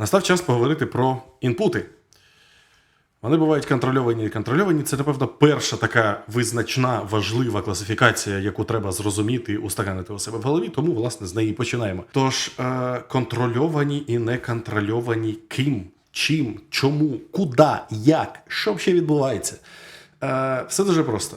Настав час поговорити про інпути. Вони бувають контрольовані і контрольовані. Це, напевно, перша така визначна, важлива класифікація, яку треба зрозуміти, устаканити у себе в голові. Тому, власне, з неї починаємо. Тож, е, контрольовані і неконтрольовані ким, чим, чому, куди, як, що ще відбувається. Е, все дуже просто,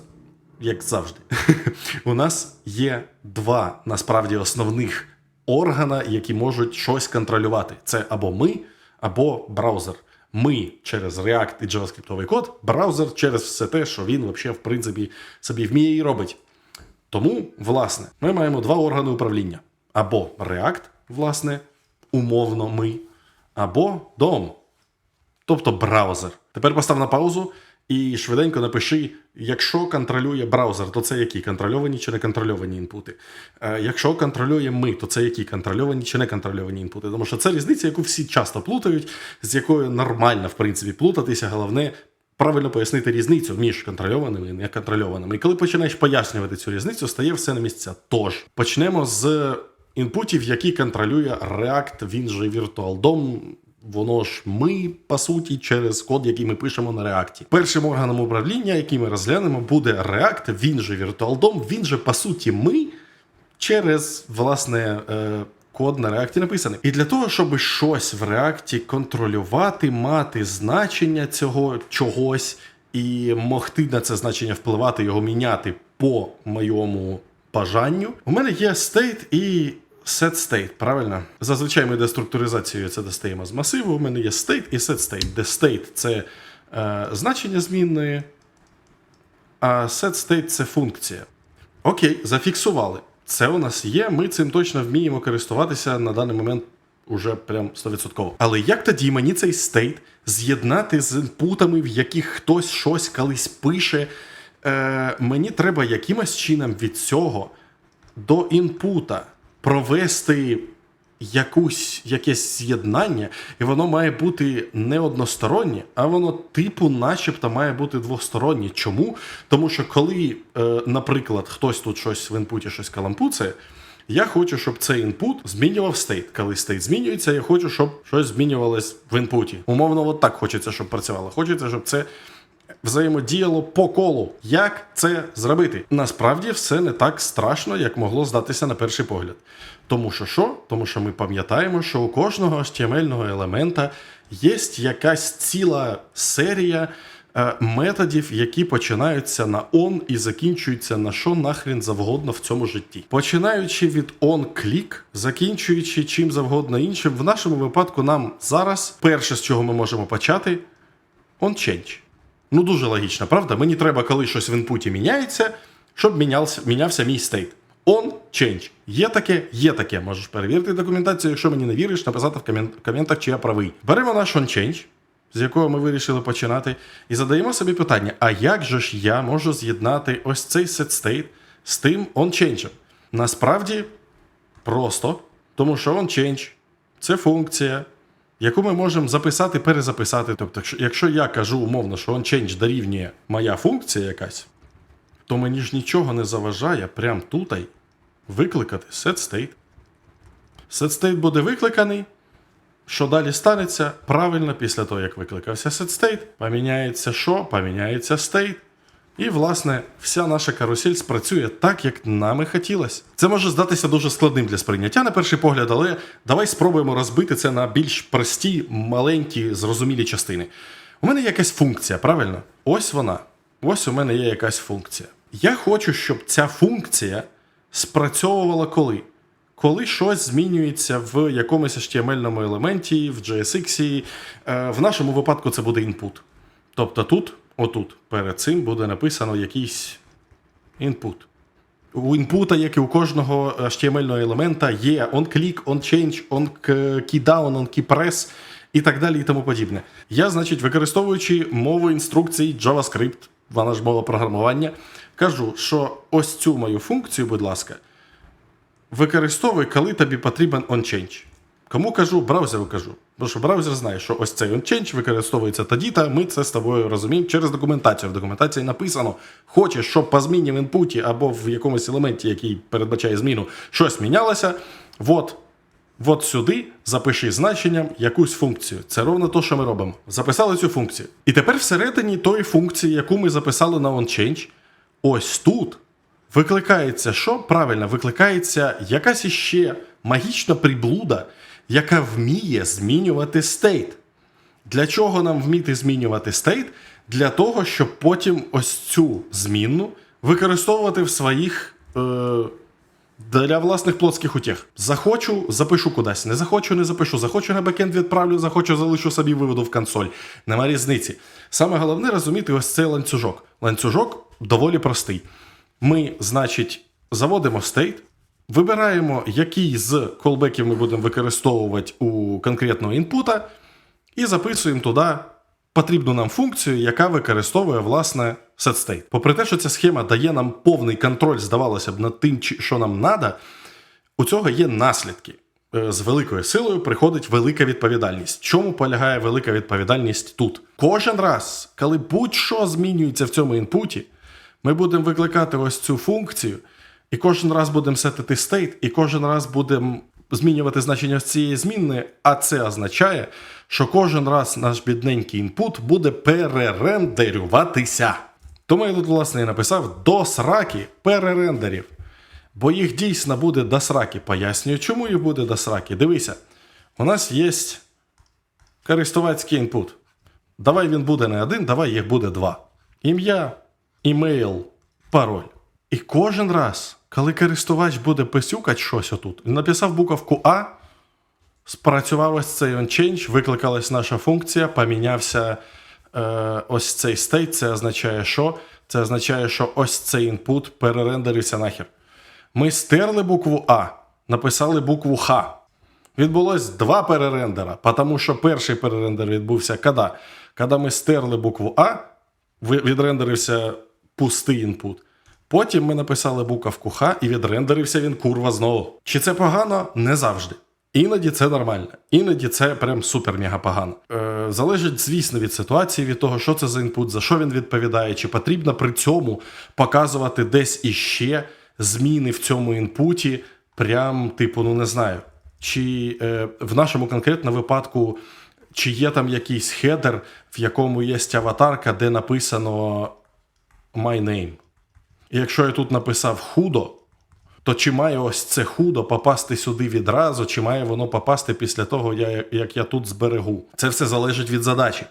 як завжди. У нас є два насправді основних органа, які можуть щось контролювати. Це або ми, або браузер. Ми через React і JavaScript код, браузер через все те, що він взагалі, в принципі, собі вміє і робить. Тому, власне, ми маємо два органи управління: або React, власне, умовно ми, або DOM, тобто браузер. Тепер постав на паузу і швиденько напиши, якщо контролює браузер, то це які контрольовані чи не контрольовані інпути. Е, Якщо контролює ми, то це які контрольовані чи не контрольовані інпути. Тому що це різниця, яку всі часто плутають, з якою нормально, в принципі, плутатися. Головне. Правильно пояснити різницю між контрольованими і неконтрольованими. І коли починаєш пояснювати цю різницю, стає все на місця. Тож почнемо з інпутів, які контролює React, він же Virtual DOM, Воно ж ми, по суті, через код, який ми пишемо на React. Першим органом управління, який ми розглянемо, буде React, він же Virtual DOM, він же, по суті, ми через власне е, код на React написаний. І для того, щоб щось в React контролювати, мати значення цього чогось і могти на це значення впливати, його міняти по моєму бажанню, у мене є state і set state, правильно? Зазвичай ми деструктуризацією це достаємо з масиву. У мене є state і set state, де state це е, значення змінної, а set state це функція. Окей, зафіксували. Це у нас є. Ми цим точно вміємо користуватися на даний момент уже прям 100%. Але як тоді мені цей стейт з'єднати з інпутами, в яких хтось щось колись пише? Е, Мені треба якимось чином від цього до інпута провести якусь, якесь з'єднання, і воно має бути не одностороннє, а воно, типу, начебто, має бути двостороннє. Чому? Тому що коли, е, наприклад, хтось тут щось в інпуті щось калампуцає, я хочу, щоб цей інпут змінював стейт. Коли стейт змінюється, я хочу, щоб щось змінювалось в інпуті. Умовно, от так хочеться, щоб працювало. Хочеться, щоб це взаємодіяло по колу. Як це зробити? Насправді все не так страшно, як могло здатися на перший погляд. Тому що що? Тому що ми пам'ятаємо, що у кожного HTML елемента є якась ціла серія е, методів, які починаються на on і закінчуються на що нахрін завгодно в цьому житті. Починаючи від on-click, закінчуючи чим завгодно іншим, в нашому випадку нам зараз перше, з чого ми можемо почати, on-change. Ну, дуже логічно, правда? Мені треба, коли щось в інпуті міняється, щоб мінявся, мінявся мій стейт. On change. Є таке, є таке. Можеш перевірити документацію, якщо мені не віриш, написати в комен- коментах, чи я правий. Беремо наш on change, з якого ми вирішили починати, і задаємо собі питання: а як же ж я можу з'єднати ось цей set state з тим on change? Насправді просто, тому що on change це функція, яку ми можемо записати, перезаписати. Тобто, якщо- я кажу умовно, що onChange дорівнює моя функція якась, то мені ж нічого не заважає прямо тут викликати setState. SetState буде викликаний. Що далі станеться? Правильно, після того, як викликався setState, поміняється що? Поміняється state. І, власне, вся наша карусель спрацює так, як нам і хотілося. Це може здатися дуже складним для сприйняття на перший погляд, але давай спробуємо розбити це на більш прості, маленькі, зрозумілі частини. У мене є якась функція, правильно? Ось вона. Ось у мене є якась функція. Я хочу, щоб ця функція спрацьовувала коли? Коли щось змінюється в якомусь HTML елементі, в JSX, е, в нашому випадку це буде input. Тобто тут, отут, перед цим буде написано якийсь input. У інпута, як і у кожного HTML елемента, є on-click, on-change, on-keydown, on-keypress і так далі і тому подібне. Я, значить, використовуючи мову інструкцій JavaScript, вона ж мова програмування, кажу, що ось цю мою функцію, будь ласка, використовуй, коли тобі потрібен onChange. Кому кажу, браузеру кажу. Бо що браузер знає, що ось цей onChange використовується тоді, та ми це з тобою розуміємо через документацію. В документації написано: хочеш, щоб по зміні в інпуті або в якомусь елементі, який передбачає зміну, щось мінялося. От от сюди запиши значенням якусь функцію. Це ровно те, що ми робимо. Записали цю функцію. І тепер всередині тої функції, яку ми записали на onChange, ось тут викликається що? Правильно, викликається якась іще магічна приблуда, яка вміє змінювати стейт. Для чого нам вміти змінювати стейт? Для того, щоб потім ось цю змінну використовувати в своїх. Е- для власних плотських утєх. Захочу, запишу кудись. Не захочу, не запишу. Захочу на бекенд відправлю, захочу, залишу собі, виведу в консоль. Нема різниці. Саме головне розуміти ось цей ланцюжок. Ланцюжок доволі простий. Ми, значить, заводимо стейт, вибираємо, який з колбеків ми будемо використовувати у конкретного інпута, і записуємо туди потрібну нам функцію, яка використовує власне setState. Попри те, що ця схема дає нам повний контроль, здавалося б, над тим, що нам треба, у цього є наслідки. Е, З великою силою приходить велика відповідальність. Чому полягає велика відповідальність тут? Кожен раз, коли будь-що змінюється в цьому інпуті, ми будемо викликати ось цю функцію, і кожен раз будемо сетити стейт, і кожен раз будемо змінювати значення цієї змінної, а це означає, що кожен раз наш бідненький інпут буде перерендерюватися. Тому я тут, власне, і написав до сраки перерендерів. Бо їх дійсно буде до сраки. Пояснюю, чому їх буде до сраки. Дивися, у нас є користувацький інпут. Давай він буде не один, давай їх буде два. Ім'я, імейл, пароль. І кожен раз, коли користувач буде писюкати щось отут, написав буковку А, спрацював ось цей onChange, викликалась наша функція, помінявся е, ось цей стейт. Це означає, що? Це означає, що ось цей інпут перерендерився нахер. Ми стерли букву А, написали букву Х. Відбулось два перерендера, тому що перший перерендер відбувся коли? Коли ми стерли букву А, відрендерився пустий інпут. Потім ми написали буковку Х і відрендерився він курва знову. Чи це погано? Не завжди. Іноді це нормально, іноді це прям супер-мега погано. Е, залежить, звісно, від ситуації, від того, що це за інпут, за що він відповідає, чи потрібно при цьому показувати десь іще зміни в цьому інпуті, прям, типу, ну не знаю. Чи е, в нашому конкретному випадку, чи є там якийсь хедер, в якому є аватарка, де написано My name. Якщо я тут написав худо, то чи має ось це худо попасти сюди відразу, чи має воно попасти після того, як я тут зберегу? Це все залежить від задачі.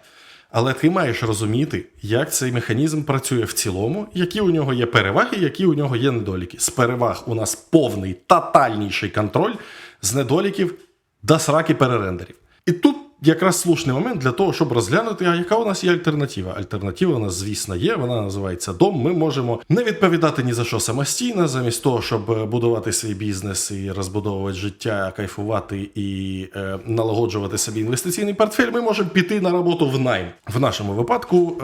Але ти маєш розуміти, як цей механізм працює в цілому, які у нього є переваги, які у нього є недоліки. З переваг у нас повний тотальніший контроль, з недоліків до сраки перерендерів. І тут якраз слушний момент для того, щоб розглянути, а яка у нас є альтернатива. Альтернатива у нас, звісно, є. Вона називається дом. Ми можемо не відповідати ні за що самостійно, замість того, щоб будувати свій бізнес і розбудовувати життя, кайфувати і е, налагоджувати собі інвестиційний портфель. Ми можемо піти на роботу в найм. В нашому випадку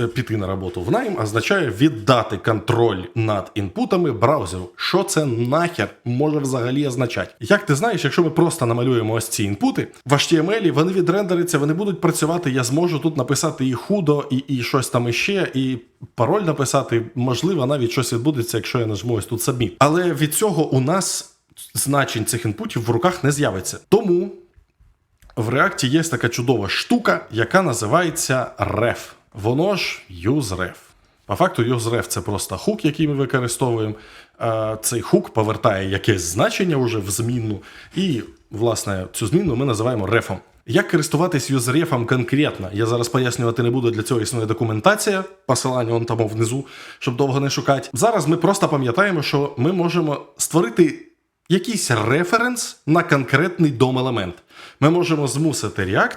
е, е, піти на роботу в найм означає віддати контроль над інпутами браузеру. Що це нахер може взагалі означати? Як ти знаєш, якщо ми просто намалюємо ось ці інпути, в HTML вони відрендеряться, вони будуть працювати. Я зможу тут написати і худо, і, і щось там іще, і пароль написати. Можливо, навіть щось відбудеться, якщо я нажму ось тут Submit. Але від цього у нас значень цих інпутів в руках не з'явиться. Тому в React є така чудова штука, яка називається ref. Воно ж useRef. По факту useRef – це просто хук, який ми використовуємо. Цей хук повертає якесь значення вже в змінну, і, власне, цю змінну ми називаємо рефом. Як користуватись юзрефом конкретно? Я зараз пояснювати не буду, для цього існує документація, посилання он там внизу, щоб довго не шукати. Зараз ми просто пам'ятаємо, що ми можемо створити якийсь референс на конкретний дом-елемент. Ми можемо змусити React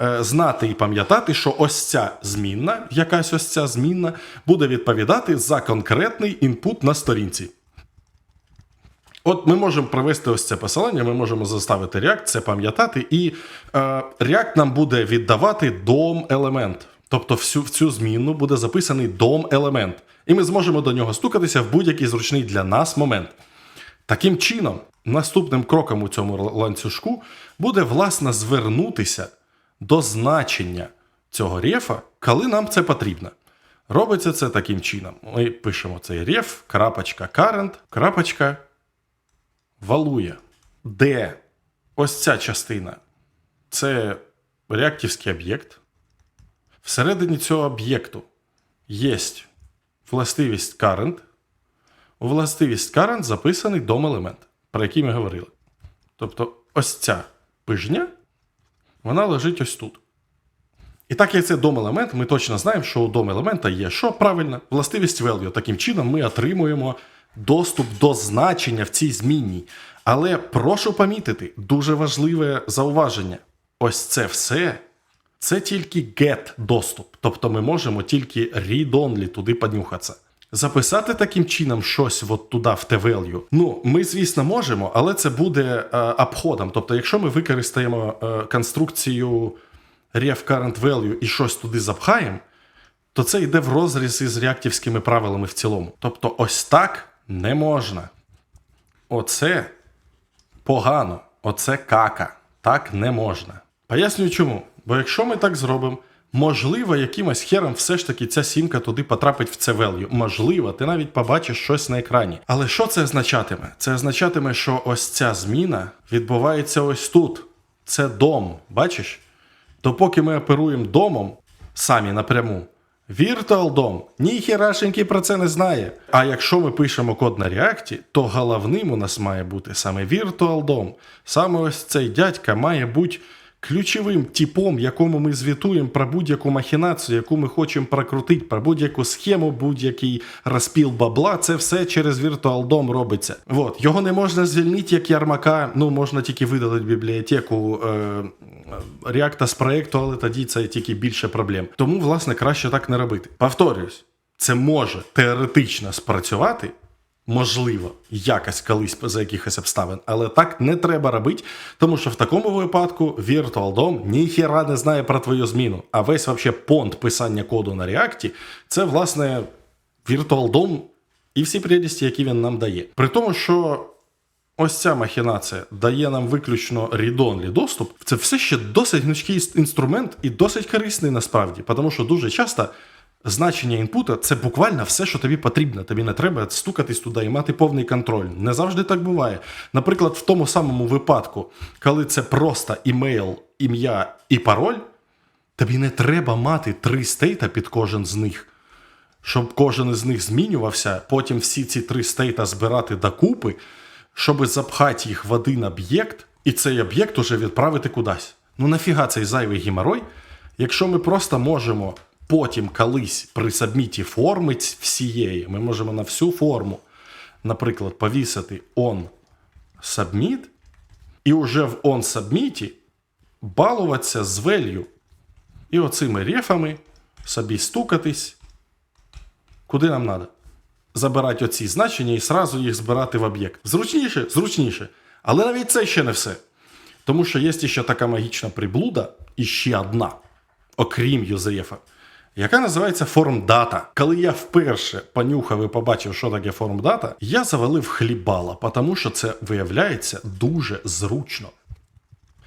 е, знати і пам'ятати, що ось ця змінна, якась ось ця змінна, буде відповідати за конкретний інпут на сторінці. От ми можемо провести ось це посилання, ми можемо заставити React це пам'ятати, і е, React нам буде віддавати дом-елемент. Тобто всю, в цю змінну буде записаний дом-елемент. І ми зможемо до нього стукатися в будь-який зручний для нас момент. Таким чином, наступним кроком у цьому ланцюжку буде власне звернутися до значення цього рефа, коли нам це потрібно. Робиться це таким чином. Ми пишемо цей реф, крапочка current, крапочка валує, де ось ця частина це реактивський об'єкт. Всередині цього об'єкту є властивість current. У властивість current записаний дом-елемент, про який ми говорили. Тобто, ось ця пижня, вона лежить ось тут. І так як це дом-елемент, ми точно знаємо, що у дом-елемента є що правильно, властивість value. Таким чином ми отримуємо доступ до значення в цій змінній. Але прошу помітити, дуже важливе зауваження. Ось це все це тільки get доступ. Тобто ми можемо тільки read-only туди понюхатися. Записати таким чином щось от туди в t-value, ну, ми, звісно, можемо, але це буде е, обходом. Тобто, якщо ми використаємо е, конструкцію ref current value і щось туди запхаємо, то це йде в розріз із реактивськими правилами в цілому. Тобто, ось так не можна. Оце погано, оце кака. Так не можна. Пояснюю чому. Бо якщо ми так зробимо, можливо, якимось хером все ж таки ця сімка туди потрапить в це value. Можливо, ти навіть побачиш щось на екрані. Але що це означатиме? Це означатиме, що ось ця зміна відбувається ось тут. Це дом, бачиш? То поки ми оперуємо домом самі напряму, DOM ніхерашеньки про це не знає. А якщо ми пишемо код на реакті, то головним у нас має бути саме DOM. Саме ось цей дядька має бути ключовим типом, якому ми звітуємо про будь-яку махінацію, яку ми хочемо прокрутити, про будь-яку схему, будь-який розпіл бабла. Це все через DOM робиться. От. Його не можна звільнити як ярмака, ну можна тільки видалити бібліотеку. Е- React з проєкту, але тоді це тільки більше проблем. Тому, власне, краще так не робити. Повторюсь, це може теоретично спрацювати, можливо, якось колись за якихось обставин, але так не треба робити, тому що в такому випадку Virtual DOM ніхіра не знає про твою зміну. А весь вообще понт писання коду на React – це, власне, Virtual DOM і всі прелісті, які він нам дає. При тому, що. Ось ця махінація дає нам виключно read-only доступ. Це все ще досить гнучкий інструмент і досить корисний насправді, тому що дуже часто значення інпута це буквально все, що тобі потрібно. Тобі не треба стукатись туди і мати повний контроль. Не завжди так буває. Наприклад, в тому самому випадку, коли це просто імейл, ім'я і пароль, тобі не треба мати три стейта під кожен з них. Щоб кожен із них змінювався, потім всі ці три стейта збирати докупи щоб запхати їх в один об'єкт, і цей об'єкт уже відправити кудись. Ну нафіга цей зайвий геморой, якщо ми просто можемо потім колись при сабміті форми всієї, ми можемо на всю форму, наприклад, повісити on submit, і вже в on submit балуватися з value. І оцими рефами собі стукатись, куди нам треба забирати оці значення і сразу їх збирати в об'єкт. Зручніше, зручніше. Але навіть це ще не все. Тому що є ще така магічна приблуда, і ще одна, окрім юзефа, яка називається формдата. Коли я вперше понюхав і побачив, що таке формдата, я завалив хлібала, тому що це виявляється дуже зручно.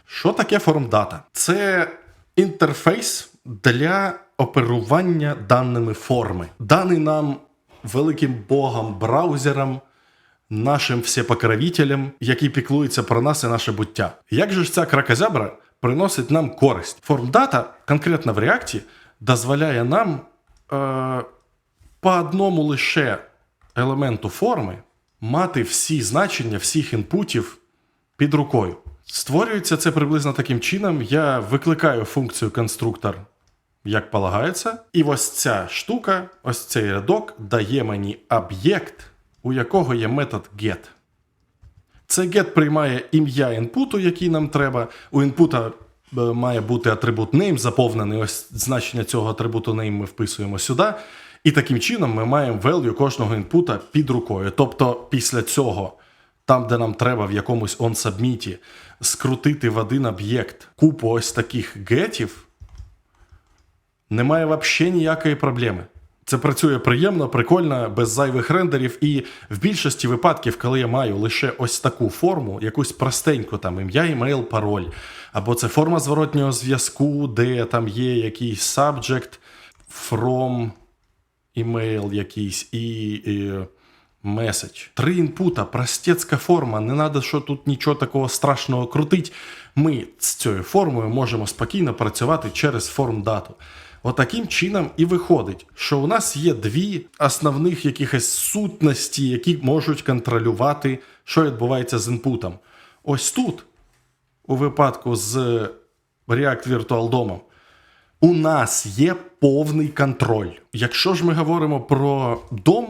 Що таке формдата? Це інтерфейс для оперування даними форми. Даний нам великим богом, браузером, нашим всепокровителем, який піклується про нас і наше буття. Як же ж ця кракозябра приносить нам користь? Формдата, конкретно в реакті, дозволяє нам е, по одному лише елементу форми мати всі значення всіх інпутів під рукою. Створюється це приблизно таким чином. Я викликаю функцію конструктор як полагається. І ось ця штука, ось цей рядок дає мені об'єкт, у якого є метод get. Цей get приймає ім'я інпуту, який нам треба. У інпута має бути атрибут name заповнений. Ось значення цього атрибуту name ми вписуємо сюди. І таким чином ми маємо value кожного інпута під рукою. Тобто, після цього, там, де нам треба в якомусь on-submit скрутити в один об'єкт купу ось таких гетів, немає взагалі ніякої проблеми. Це працює приємно, прикольно, без зайвих рендерів. І в більшості випадків, коли я маю лише ось таку форму, якусь простеньку там ім'я, імейл, пароль, або це форма зворотнього зв'язку, де там є якийсь subject from email якийсь, і, і Меседж. Три інпута, простецька форма, не треба, що тут нічого такого страшного крутить. Ми з цією формою можемо спокійно працювати через форм-дату. Отаким чином і виходить, що у нас є дві основних якихось сутності, які можуть контролювати, що відбувається з інпутом. Ось тут, у випадку з React Virtual DOM, у нас є повний контроль. Якщо ж ми говоримо про DOM,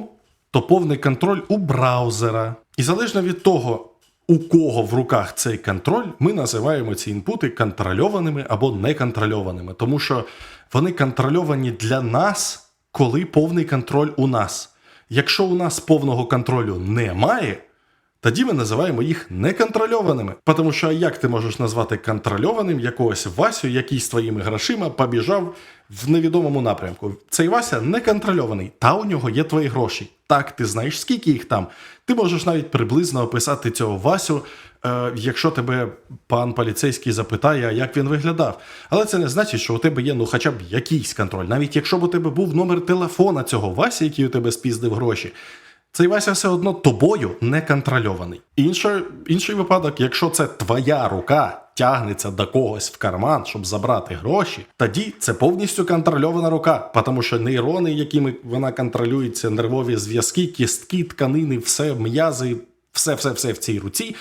то повний контроль у браузера. І залежно від того, у кого в руках цей контроль, ми називаємо ці інпути контрольованими або неконтрольованими, тому що вони контрольовані для нас, коли повний контроль у нас. Якщо у нас повного контролю немає, тоді ми називаємо їх неконтрольованими. Тому що як ти можеш назвати контрольованим якогось Васю, який з твоїми грошима побіжав в невідомому напрямку? Цей Вася неконтрольований, та у нього є твої гроші. Так, ти знаєш, скільки їх там. Ти можеш навіть приблизно описати цього Васю, е, якщо тебе пан поліцейський запитає, як він виглядав. Але це не значить, що у тебе є ну хоча б якийсь контроль. Навіть якщо б у тебе був номер телефона цього Васі, який у тебе спіздив гроші. Цей все одно тобою не контрольований. Інший, інший випадок, якщо це твоя рука тягнеться до когось в карман, щоб забрати гроші, тоді це повністю контрольована рука, тому що нейрони, якими вона контролюється, нервові зв'язки, кістки, тканини, все, м'язи, все, все, все в цій руці.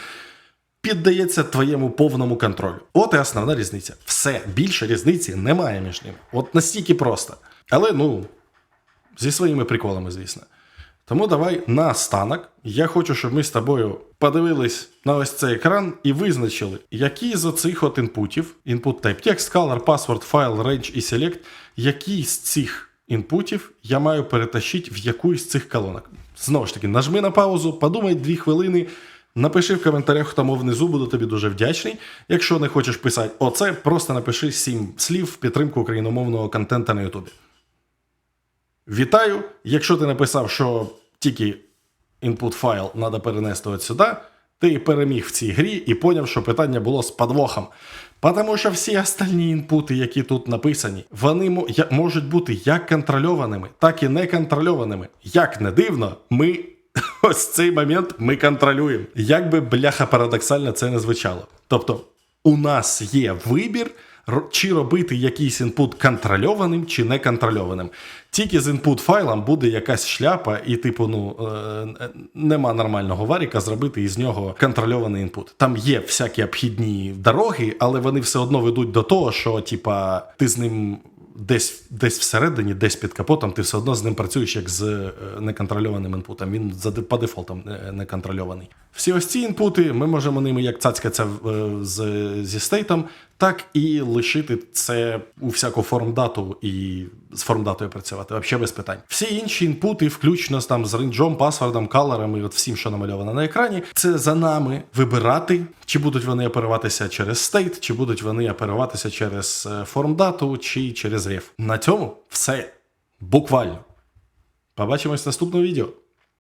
Піддається твоєму повному контролю. От і основна різниця. Все більше різниці немає між ними. От настільки просто. Але ну, зі своїми приколами, звісно. Тому давай на станок. Я хочу, щоб ми з тобою подивились на ось цей екран і визначили, які з оцих от інпутів, input type text, color, password, file, range і select, які з цих інпутів я маю перетащити в якусь з цих колонок. Знову ж таки, нажми на паузу, подумай дві хвилини. Напиши в коментарях тому внизу, буду тобі дуже вдячний. Якщо не хочеш писати оце, просто напиши сім слів в підтримку україномовного контенту на Ютубі. Вітаю! Якщо ти написав, що тільки input файл треба перенести от сюди, ти переміг в цій грі і поняв, що питання було з подвохом. Тому що всі остальні інпути, які тут написані, вони можуть бути як контрольованими, так і неконтрольованими. Як не дивно, ми ось цей момент ми контролюємо. Як би бляха парадоксально це не звучало. Тобто, у нас є вибір, чи робити якийсь інпут контрольованим чи неконтрольованим. Тільки з інпут файлом буде якась шляпа, і, типу, ну е, нема нормального варіка зробити із нього контрольований інпут. Там є всякі обхідні дороги, але вони все одно ведуть до того, що, типа, ти з ним. Десь, десь всередині, десь під капотом, ти все одно з ним працюєш як з е, неконтрольованим інпутом. Він за по дефолтам е, неконтрольований. Всі ось ці інпути ми можемо ними як цацькатися е, з, зі стейтом, так і лишити це у всяку формдату і з формдатою працювати. Взагалі без питань. Всі інші інпути, включно з там з рейнджом, паспортом, калорами, от всім, що намальовано на екрані, це за нами вибирати, чи будуть вони оперуватися через стейт, чи будуть вони оперуватися через е, формдату, чи через реф. На цьому все буквально. Побачимось в наступному відео.